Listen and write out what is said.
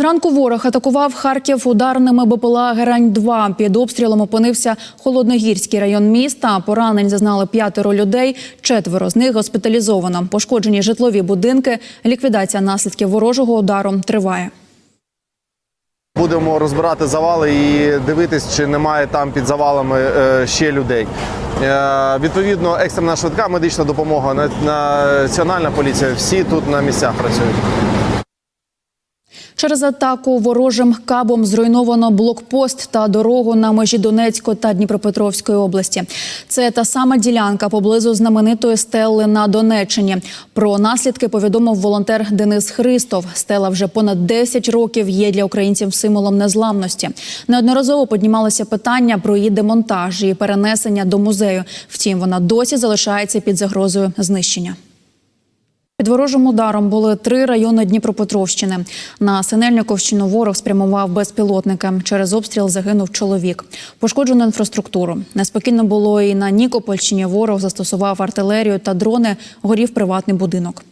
Зранку ворог атакував Харків ударними БПЛА Герань-2. Під обстрілом опинився Холодногірський район міста. Поранень зазнали п'ятеро людей. Четверо з них госпіталізовано. Пошкоджені житлові будинки. Ліквідація наслідків ворожого удару триває. Будемо розбирати завали і дивитись, чи немає там під завалами е, ще людей. Е, Відповідно, екстрена швидка медична допомога, національна поліція. Всі тут на місцях працюють. Через атаку ворожим кабом зруйновано блокпост та дорогу на межі Донецької та Дніпропетровської області. Це та сама ділянка поблизу знаменитої стели на Донеччині. Про наслідки повідомив волонтер Денис Христов. Стела вже понад 10 років є для українців символом незламності. Неодноразово піднімалося питання про її демонтаж і перенесення до музею. Втім, вона досі залишається під загрозою знищення. Під ворожим ударом були три райони Дніпропетровщини. На Синельниковщину ворог спрямував безпілотники. Через обстріл загинув чоловік. Пошкоджено інфраструктуру. Неспокійно було і на Нікопольщині. Ворог застосував артилерію та дрони. Горів приватний будинок.